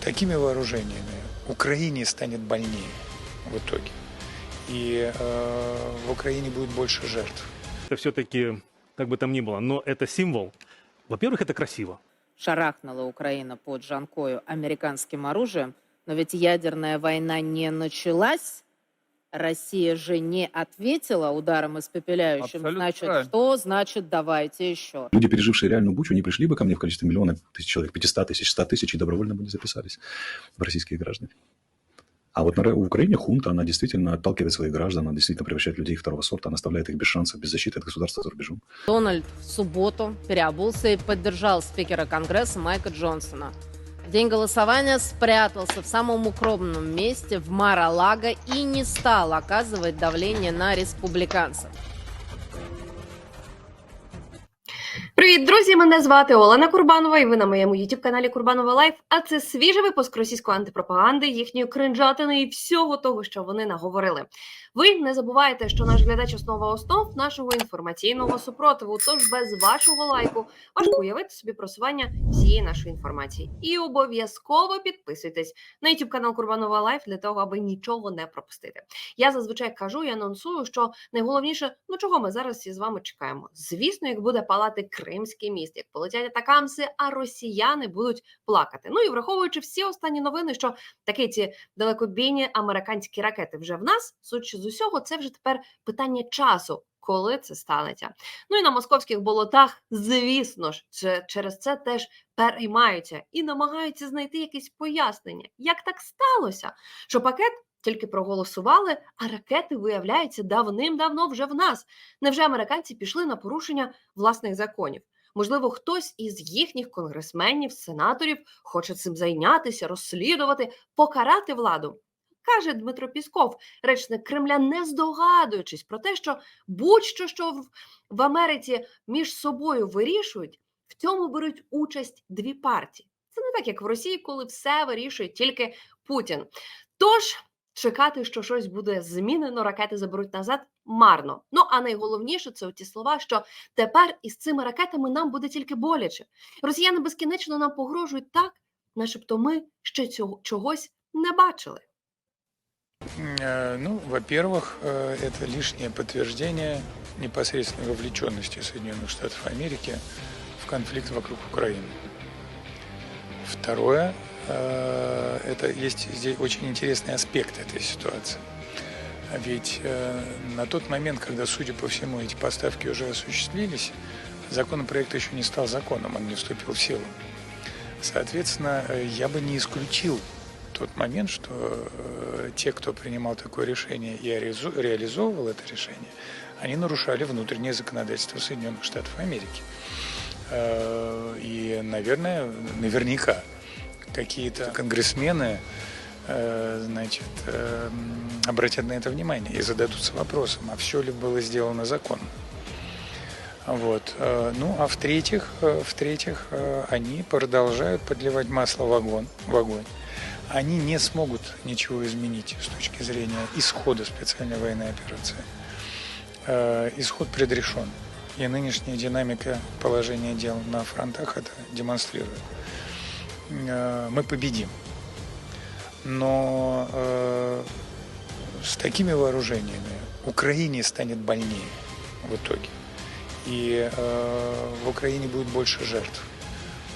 такими вооружениями Украине станет больнее в итоге. И э, в Украине будет больше жертв. Это все-таки, как бы там ни было, но это символ. Во-первых, это красиво. шарахнула Украина под Жанкою американским оружием, но ведь ядерная война не началась. Россия же не ответила ударом испепеляющим. Абсолютно значит, правильно. что значит давайте еще? Люди, пережившие реальную бучу, не пришли бы ко мне в количестве миллиона тысяч человек, 500 тысяч, 100 тысяч, и добровольно бы не записались в российские граждане. А вот на, в Украине хунта, она действительно отталкивает своих граждан, она действительно превращает людей второго сорта, она оставляет их без шансов, без защиты от государства за рубежом. Дональд в субботу переобулся и поддержал спикера Конгресса Майка Джонсона. День голосования спрятался в самом укромном месте в Мара-Лаго и не стал оказывать давление на республиканцев. Привіт, друзі! Мене звати Олена Курбанова, і ви на моєму youtube каналі Курбанова Лайф. А це свіжий випуск російської антипропаганди, їхньої кринжатини і всього того, що вони наговорили. Ви не забувайте, що наш глядач основа основ нашого інформаційного супротиву. Тож без вашого лайку важко уявити собі просування всієї нашої інформації. І обов'язково підписуйтесь на youtube канал Курбанова Лайф для того, аби нічого не пропустити. Я зазвичай кажу і анонсую, що найголовніше, ну чого ми зараз всі з вами чекаємо? Звісно, як буде палати Кримський міст, як полетять атакамси, а росіяни будуть плакати. Ну і враховуючи всі останні новини, що такі ці далекобійні американські ракети вже в нас, судячи з усього, це вже тепер питання часу. Коли це станеться? Ну і на московських болотах, звісно ж, через це теж переймаються і намагаються знайти якесь пояснення, як так сталося, що пакет тільки проголосували, а ракети виявляються давним-давно вже в нас. Невже американці пішли на порушення власних законів? Можливо, хтось із їхніх конгресменів, сенаторів хоче цим зайнятися, розслідувати, покарати владу. Каже Дмитро Пісков, речник Кремля, не здогадуючись про те, що будь-що, що в, Америці між собою вирішують, в цьому беруть участь дві партії. Це не так, як в Росії, коли все вирішує тільки Путін. Тож чекати, що щось буде змінено, ракети заберуть назад, марно. Ну а найголовніше це ті слова, що тепер із цими ракетами нам буде тільки боляче. Росіяни безкінечно нам погрожують так, начебто ми ще цього чогось не бачили. Э, Ну, во-первых, э, это лишнее подтверждение непосредственной вовлеченности Соединенных Штатов Америки в конфликт вокруг Украины. Второе, э, это есть здесь очень интересный аспект этой ситуации. Ведь на тот момент, когда, судя по всему, эти поставки уже осуществились, законопроект еще не стал законом, он не вступил в силу. Соответственно, я бы не исключил тот момент, что те, кто принимал такое решение и реализовывал это решение, они нарушали внутреннее законодательство Соединенных Штатов Америки. Э, И, наверное, наверняка какие-то конгрессмены э, значит, э, обратят на это внимание и зададутся вопросом, а все ли было сделано законно. Вот. Ну, а в-третьих, в-третьих, они продолжают подливать масло в огонь, в огонь. Они не смогут ничего изменить с точки зрения исхода специальной военной операции. Э, Исход предрешен. И нынешняя динамика положения дел на фронтах это демонстрирует. Э, Мы победим. Но э, с такими вооружениями Украине станет больнее в итоге. И в Украине будет больше жертв.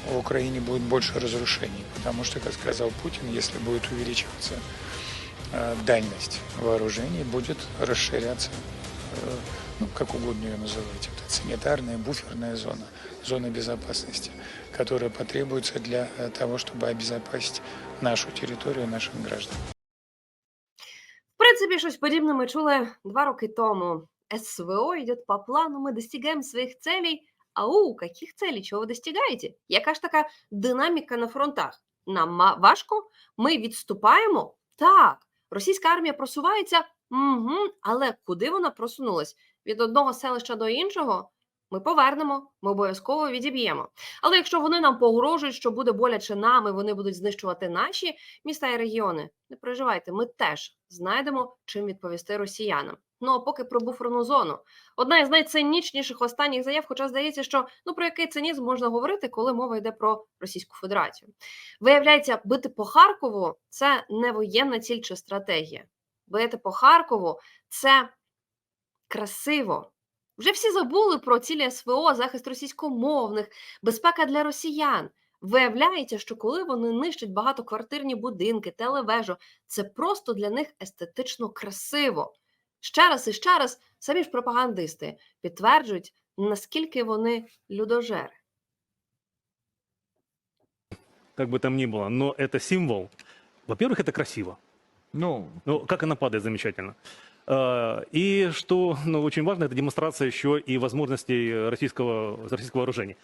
В Украине будет больше разрушений. Потому что, как сказал Путин, если будет увеличиваться э, дальность вооружений, будет расширяться, э, ну, как угодно ее называть, вот эта санитарная, буферная зона, зона безопасности, которая потребуется для э, того, чтобы обезопасить нашу территорию, наших граждан. В принципі, щось подібне ми чули два роки тому. СВО йде по плану, ми достигаємо своїх целей. Ау, каких целей? Чого ви достигаєте? Яка ж така динаміка на фронтах? Нам важко? Ми відступаємо? Так. Російська армія просувається? Угу. Але куди вона просунулась? Від одного селища до іншого? Ми повернемо, ми обов'язково відіб'ємо. Але якщо вони нам погрожують, що буде боляче нам, і вони будуть знищувати наші міста і регіони, не переживайте, ми теж знайдемо чим відповісти росіянам. Ну а поки про буферну зону. Одна із найцинічніших останніх заяв, хоча здається, що ну про який цинізм можна говорити, коли мова йде про Російську Федерацію. Виявляється, бити по Харкову це не воєнна ціль чи стратегія. Бити по Харкову це красиво. Вже всі забули про цілі СВО, захист російськомовних, безпека для росіян. Виявляється, що коли вони нищать багатоквартирні будинки, телевежу, це просто для них естетично красиво Ще раз і ще раз самі ж пропагандисти підтверджують, наскільки вони людожери. Как бы там ни было, но это символ. Во-первых, это красиво. Ну, Ну, как она падает замечательно. А, И что ну, очень важно, это демонстрация еще и возможностей российского, российского вооружения.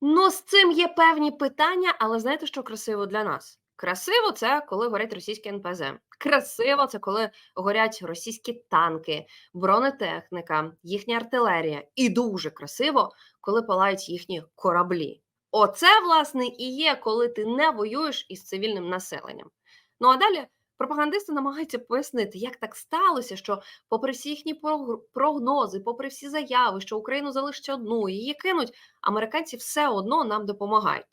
Ну, з цим є певні питання, але знаєте, що красиво для нас? Красиво це коли горять російські НПЗ. Красиво це коли горять російські танки, бронетехніка, їхня артилерія. І дуже красиво, коли палають їхні кораблі. Оце, власне, і є, коли ти не воюєш із цивільним населенням. Ну а далі пропагандисти намагаються пояснити, як так сталося, що, попри всі їхні прогнози, попри всі заяви, що Україну залишить одну, її кинуть, американці все одно нам допомагають.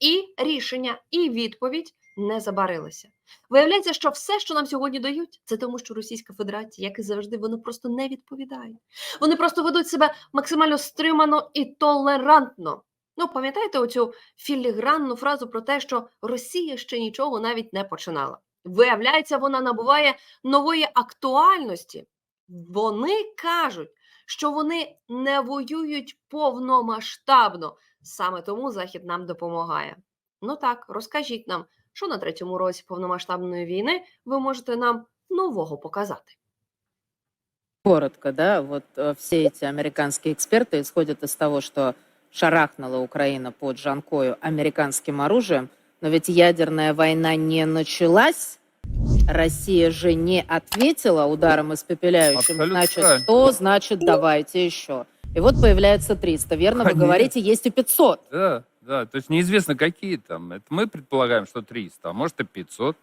І рішення, і відповідь не забарилися. Виявляється, що все, що нам сьогодні дають, це тому, що Російська Федерація, як і завжди, вони просто не відповідають. Вони просто ведуть себе максимально стримано і толерантно. Ну, пам'ятаєте оцю філігранну фразу про те, що Росія ще нічого навіть не починала. Виявляється, вона набуває нової актуальності. Вони кажуть, що вони не воюють повномасштабно. Саме тому Захід нам допомагає. Ну так, розкажіть нам, що на третьому році повномасштабної війни ви можете нам нового показати. Коротко, да, вот э, все эти американские эксперты исходят из того, что шарахнула Украина под Жанкою американским оружием, но ведь ядерная война не началась, Россия же не ответила ударом испепеляющим, Абсолютно значит, правильно. что значит давайте еще. И вот появляется 300, верно? Вы Конечно. говорите, есть и 500. да, Да. То есть неизвестно, какие там. Это мы предполагаем, что 300, а может и 500.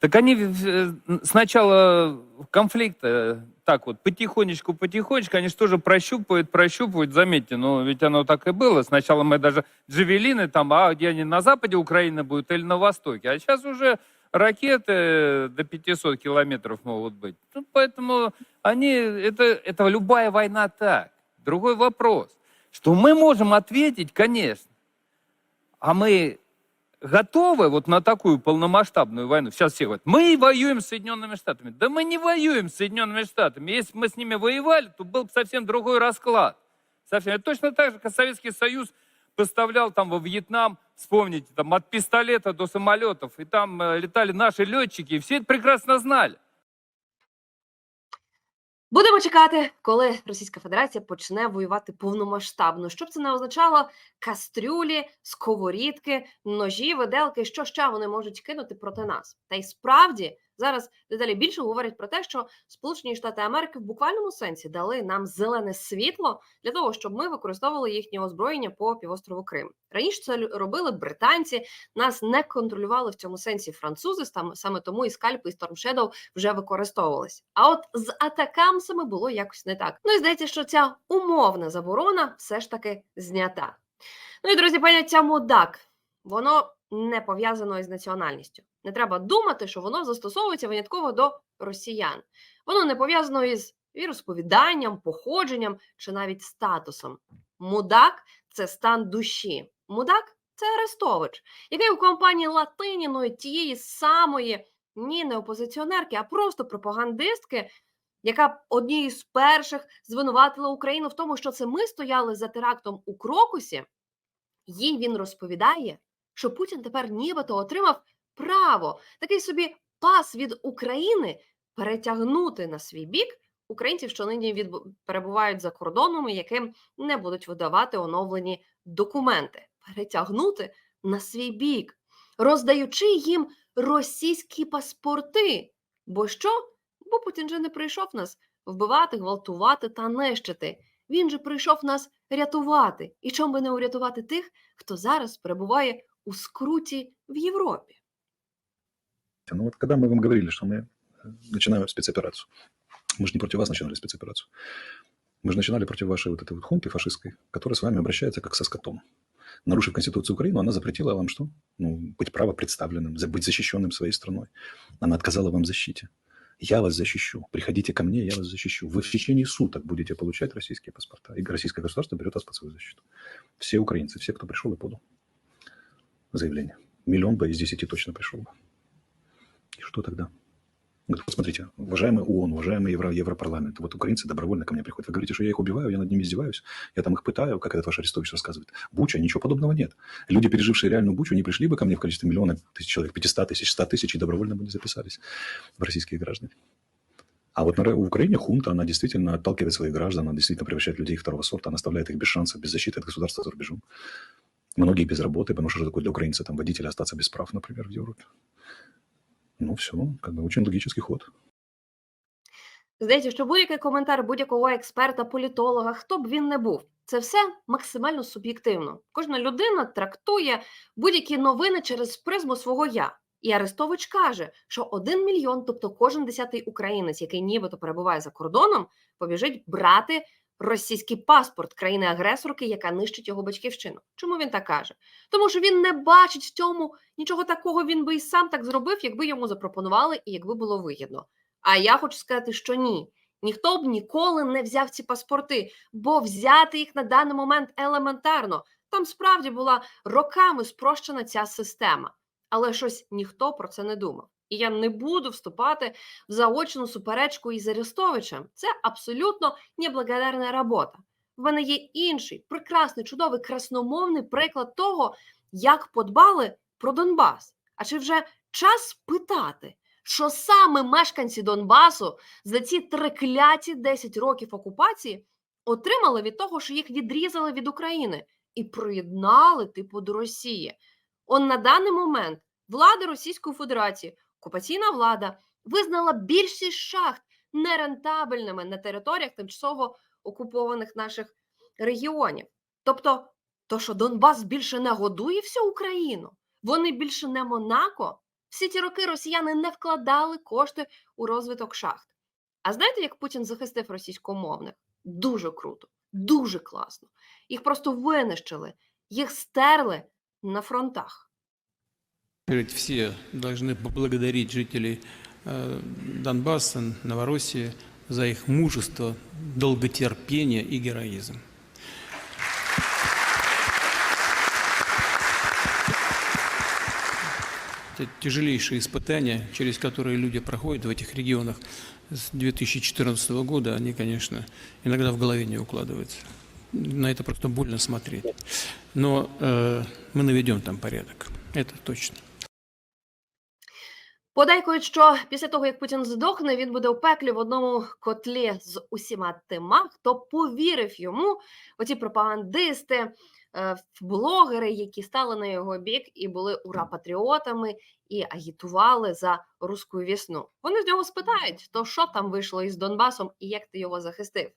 Так они э, с начала конфликта так вот потихонечку, потихонечку, они же тоже прощупывают, прощупывают, заметьте, ну ведь оно так и было. Сначала мы даже джавелины там, а где они, на западе Украины будут или на востоке, а сейчас уже ракеты до 500 километров могут быть. Ну, поэтому они, это, это любая война так. Другой вопрос, что мы можем ответить, конечно, а мы готовы вот на такую полномасштабную войну? Сейчас все говорят, мы воюем с Соединенными Штатами. Да мы не воюем с Соединенными Штатами. Если бы мы с ними воевали, то был бы совсем другой расклад. Совсем. Это точно так же, как Советский Союз поставлял там во Вьетнам, вспомните, там от пистолета до самолетов, и там э, летали наши летчики, и все это прекрасно знали. Будемо чекати, коли Російська Федерація почне воювати повномасштабно. Що б це не означало? Кастрюлі, сковорідки, ножі, виделки, що ще вони можуть кинути проти нас. Та й справді зараз дедалі більше говорять про те, що Сполучені Штати Америки в буквальному сенсі дали нам зелене світло для того, щоб ми використовували їхнє озброєння по півострову Крим. Раніше це робили британці, нас не контролювали в цьому сенсі французи. Саме тому і скальпи, і Storm Shadow вже використовувались. А от з атакамсами було якось не так. Ну і здається, що ця умовна заборона все ж таки знята. Ну і друзі, поняття мудак, воно не пов'язано із національністю. Не треба думати, що воно застосовується винятково до росіян. Воно не пов'язано із віросповіданням, походженням чи навіть статусом. Мудак це стан душі. Мудак це Арестович, який у компанії Латиніної тієї самої ні, не опозиціонерки, а просто пропагандистки, яка однією з перших звинуватила Україну в тому, що це ми стояли за терактом у Крокусі. Їй він розповідає, що Путін тепер нібито отримав право, такий собі пас від України перетягнути на свій бік українців, що нині відбу- перебувають за кордоном, і яким не будуть видавати оновлені документи, перетягнути на свій бік, роздаючи їм російські паспорти. Бо що? Бо Путін же не прийшов нас вбивати, гвалтувати та нищити. Він же прийшов нас рятувати. І чому би не урятувати тих, хто зараз перебуває у скруті в Європі? Ну вот когда мы вам говорили, что мы начинаем спецоперацию. Мы же не против вас начинали спецоперацию. Мы же начинали против вашей вот этой вот хунты фашистской, которая с вами обращается как со скотом. Нарушив Конституцию Украины, она запретила вам что? Ну, быть право представленным, быть защищенным своей страной. Она отказала вам в защите. Я вас защищу. Приходите ко мне, я вас защищу. Вы в течение суток будете получать российские паспорта. И российское государство берет вас под свою защиту. Все украинцы, все, кто пришел и подал заявление. Миллион бы из десяти точно пришел бы. И что тогда? Говорит, вот смотрите, уважаемый ООН, уважаемый Евро, Европарламент, вот украинцы добровольно ко мне приходят. Вы говорите, что я их убиваю, я над ними издеваюсь, я там их пытаю, как этот ваш Арестович рассказывает. Буча, ничего подобного нет. Люди, пережившие реальную Бучу, не пришли бы ко мне в количестве миллиона тысяч человек, 500 тысяч, 100 тысяч, и добровольно бы не записались в российские граждане. А вот в Украине хунта, она действительно отталкивает своих граждан, она действительно превращает людей второго сорта, она оставляет их без шансов, без защиты от государства за рубежом. Многие без работы, потому что что такое для украинца, там, водителя остаться без прав, например, в Европе. Ну, все, как бы очень логический ход. Здається, що будь-який коментар будь-якого експерта, політолога, хто б він не був, це все максимально суб'єктивно. Кожна людина трактує будь-які новини через призму свого я. І Арестович каже, що один мільйон, тобто кожен десятий українець, який нібито перебуває за кордоном, побіжить брати російський паспорт країни-агресорки, яка нищить його батьківщину. Чому він так каже? Тому що він не бачить в цьому нічого такого. Він би і сам так зробив, якби йому запропонували і якби було вигідно. А я хочу сказати, що ні. Ніхто б ніколи не взяв ці паспорти, бо взяти їх на даний момент елементарно. Там справді була роками спрощена ця система, але щось ніхто про це не думав. І я не буду вступати в заочну суперечку із Арестовичем. Це абсолютно неблагодарна робота. В мене є інший прекрасний, чудовий, красномовний приклад того, як подбали про Донбас. А чи вже час питати, що саме мешканці Донбасу за ці трикляті 10 років окупації отримали від того, що їх відрізали від України і приєднали типу до Росії. Он на даний момент влада Російської Федерації, окупаційна влада, визнала більшість шахт нерентабельними на територіях тимчасово окупованих наших регіонів. Тобто, то, що Донбас більше не годує всю Україну, вони більше не Монако. Всі ті роки росіяни не вкладали кошти у розвиток шахт. А знаєте, як Путін захистив російськомовних? Дуже круто, дуже класно. Їх просто винищили, їх стерли на фронтах. Ведь все должны поблагодарить жителей э, Донбасса, Новороссии за их мужество, долготерпение и героизм. Это тяжелейшие испытания, через которые люди проходят в этих регионах с 2014 года, они, конечно, иногда в голове не укладываются. На это просто больно смотреть. Но э, мы наведем там порядок. Это точно. Подейкують, що після того, як Путін здохне, він буде у пеклі в одному котлі з усіма тима, хто повірив йому, оці пропагандисти, е, блогери, які стали на його бік і були ура-патріотами і агітували за руську вісну. Вони з нього спитають, то що там вийшло із Донбасом і як ти його захистив.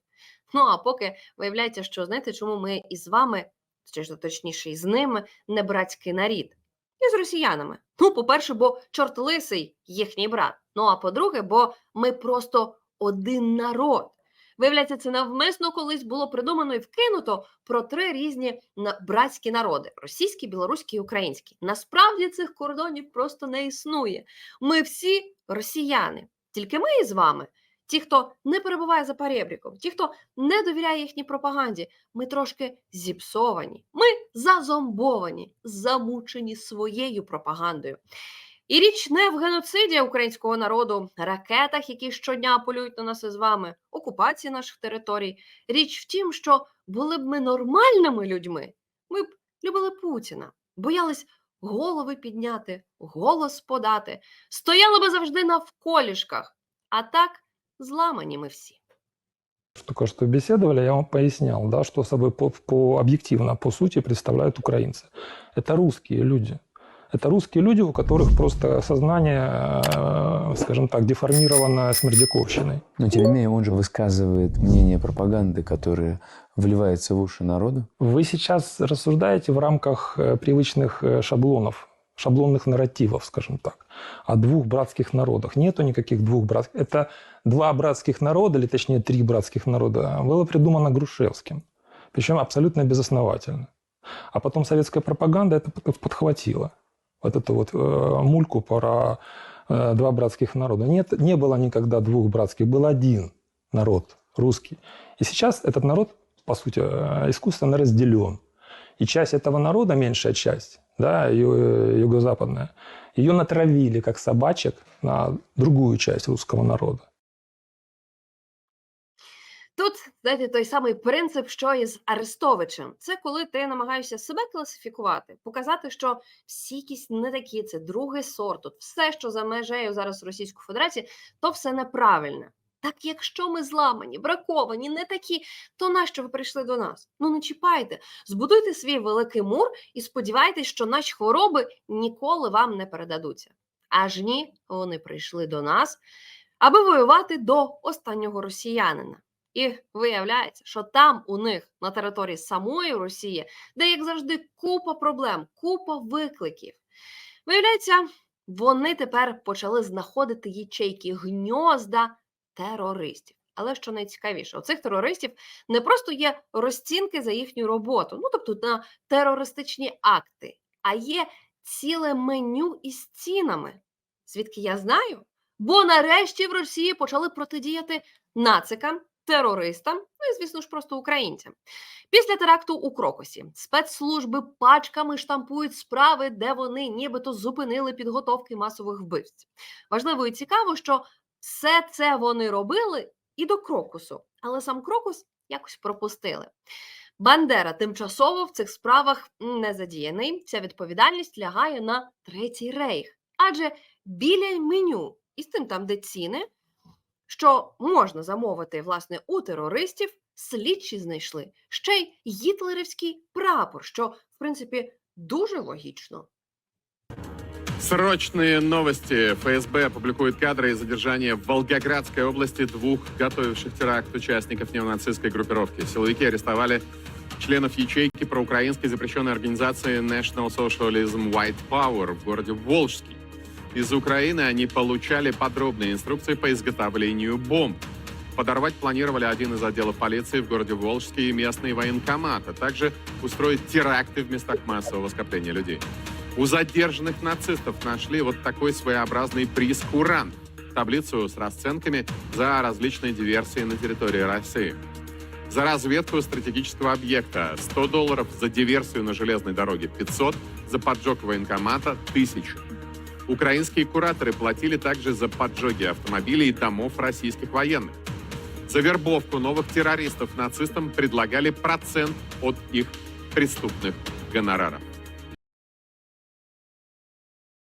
Ну а поки виявляється, що знаєте, чому ми із вами, чи точніше, із ними, не братський нарід і з росіянами. Ну, по-перше, бо чорт лисий їхній брат. Ну а по-друге, бо ми просто один народ. Виявляється, це навмисно колись було придумано і вкинуто про три різні братські народи: російський, білоруський і український. Насправді цих кордонів просто не існує. Ми всі росіяни, тільки ми із вами. Ті, хто не перебуває за перебріком, ті, хто не довіряє їхній пропаганді, ми трошки зіпсовані, ми зазомбовані, замучені своєю пропагандою. І річ не в геноциді українського народу, ракетах, які щодня полюють на нас із вами, окупації наших територій. Річ в тім, що були б ми нормальними людьми, ми б любили Путіна, боялись голови підняти, голос подати, стояли би завжди навколішках. А так зламані ми всі. Только что беседовали, я вам пояснял, да, что собой по, по объективно, по сути, представляют украинцы. Это русские люди. Это русские люди, у которых просто сознание, э, скажем так, деформировано смердяковщиной. Но тем не менее он же высказывает мнение пропаганды, которая вливается в уши народу. Вы сейчас рассуждаете в рамках э, привычных э, шаблонов. Шаблонных нарративов, скажем так, о двух братских народах. Нету никаких двух братских. Это два братских народа, или точнее три братских народа, было придумано Грушевским. Причем абсолютно безосновательно. А потом советская пропаганда это под- подхватила. Вот эту вот э, мульку про э, два братских народа. Нет, не было никогда двух братских, был один народ, русский. И сейчас этот народ, по сути, э, искусственно разделен. И часть этого народа, меньшая часть, да, юго-западная, ее натравили как собачек на другую часть русского народа. Тут, знаєте, той самий принцип, що і з Арестовичем. Це коли ти намагаєшся себе класифікувати, показати, що всі якісь не такі, це другий сорт. Тут все, що за межею зараз Російської Федерації, то все неправильне. Так якщо ми зламані, браковані, не такі, то нащо ви прийшли до нас? Ну не чіпайте, збудуйте свій великий мур і сподівайтесь, що наші хвороби ніколи вам не передадуться. Аж ні, вони прийшли до нас, аби воювати до останнього росіянина. І виявляється, що там у них на території самої Росії, де, як завжди, купа проблем, купа викликів. Виявляється, вони тепер почали знаходити ячейки гньозда терористів. Але що найцікавіше, у цих терористів не просто є розцінки за їхню роботу, ну тобто на терористичні акти, а є ціле меню із цінами. Звідки я знаю? Бо нарешті в Росії почали протидіяти нацикам, терористам, ну і, звісно ж, просто українцям. Після теракту у Крокосі спецслужби пачками штампують справи, де вони нібито зупинили підготовки масових вбивств. Важливо і цікаво, що все це вони робили і до Крокусу, але сам Крокус якось пропустили. Бандера тимчасово в цих справах не задіяний. Ця відповідальність лягає на третій рейх, адже біля меню із тим там, де ціни, що можна замовити власне у терористів, слідчі знайшли ще й гітлерівський прапор, що в принципі дуже логічно. Срочные новости. ФСБ опубликует кадры из задержания в Волгоградской области двух готовивших теракт участников неонацистской группировки. Силовики арестовали членов ячейки проукраинской запрещенной организации National Socialism White Power в городе Волжский. Из Украины они получали подробные инструкции по изготовлению бомб. Подорвать планировали один из отделов полиции в городе Волжский и местный военкомат, а также устроить теракты в местах массового скопления людей. У задержанных нацистов нашли вот такой своеобразный приз «Курант» – таблицу с расценками за различные диверсии на территории России. За разведку стратегического объекта 100 долларов, за диверсию на железной дороге 500, за поджог военкомата 1000. Украинские кураторы платили также за поджоги автомобилей и домов российских военных. За вербовку новых террористов нацистам предлагали процент от их преступных гонораров.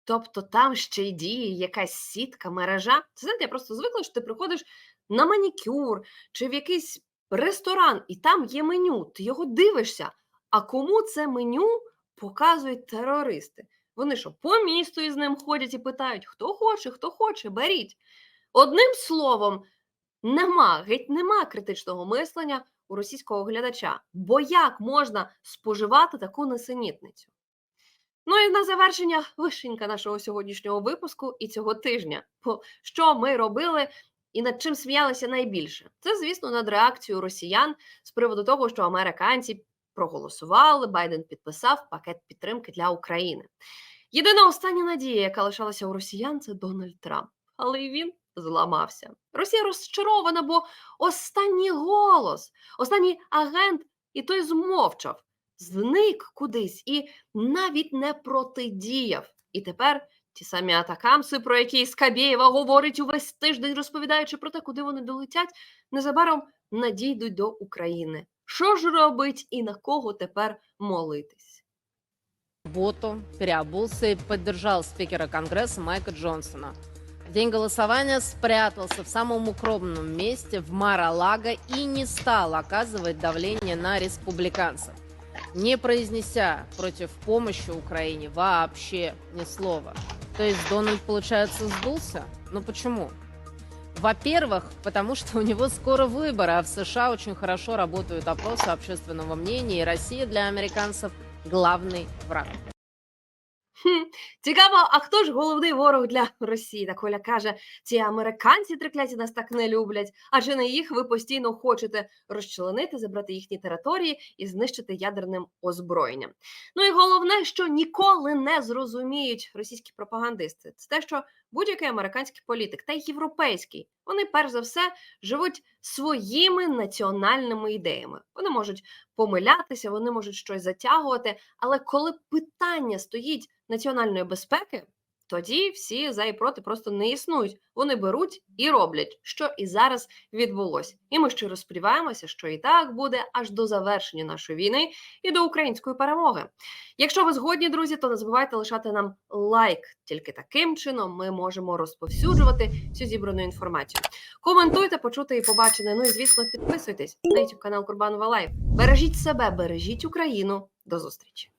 Тобто там ще й діє якась сітка, мережа. Це знаєте, я просто звикла, що ти приходиш на манікюр чи в якийсь ресторан, і там є меню. Ти його дивишся. А кому це меню показують терористи? Вони що, по місту із ним ходять і питають, хто хоче, хто хоче, беріть. Одним словом, нема, геть нема критичного мислення у російського глядача. Бо як можна споживати таку несенітницю? Ну і на завершення вишенька нашого сьогоднішнього випуску і цього тижня. Бо що ми робили і над чим сміялися найбільше? Це, звісно, над реакцією росіян з приводу того, що американці проголосували, Байден підписав пакет підтримки для України. Єдина остання надія, яка лишалася у росіян, це Дональд Трамп. Але і він зламався. Росія розчарована, бо останній голос, останній агент, і той змовчав, зник кудись і навіть не протидіяв. І тепер ті самі атакамси, про які Скабєєва говорить увесь тиждень, розповідаючи про те, куди вони долетять, незабаром надійдуть до України. Що ж робить і на кого тепер молитись? субботу переобулся и поддержал спикера Конгресса Майка Джонсона. День голосования спрятался в самом укромном месте в Мара-Лаго и не стал оказывать давление на республиканцев, не произнеся против помощи Украине вообще ни слова. То есть Дональд, получается, сдулся? Ну почему? Во-первых, потому что у него скоро выборы, а в США очень хорошо работают опросы общественного мнения, и Россия для американцев главный враг. Хм, цікаво, а хто ж головний ворог для Росії? Так Оля каже, ці американці трикляті нас так не люблять, адже не їх ви постійно хочете розчленити, забрати їхні території і знищити ядерним озброєнням. Ну і головне, що ніколи не зрозуміють російські пропагандисти, це те, що будь-який американський політик та європейський, вони перш за все живуть своїми національними ідеями. Вони можуть помилятися, вони можуть щось затягувати. Але коли питання стоїть національної безпеки, тоді всі за і проти просто не існують. Вони беруть і роблять, що і зараз відбулося. І ми щиро сподіваємося, що і так буде аж до завершення нашої війни і до української перемоги. Якщо ви згодні, друзі, то не забувайте лишати нам лайк. Тільки таким чином ми можемо розповсюджувати всю зібрану інформацію. Коментуйте, почути і побачене. Ну і звісно, підписуйтесь на YouTube канал Курбанова Лайф. Бережіть себе, бережіть Україну. До зустрічі.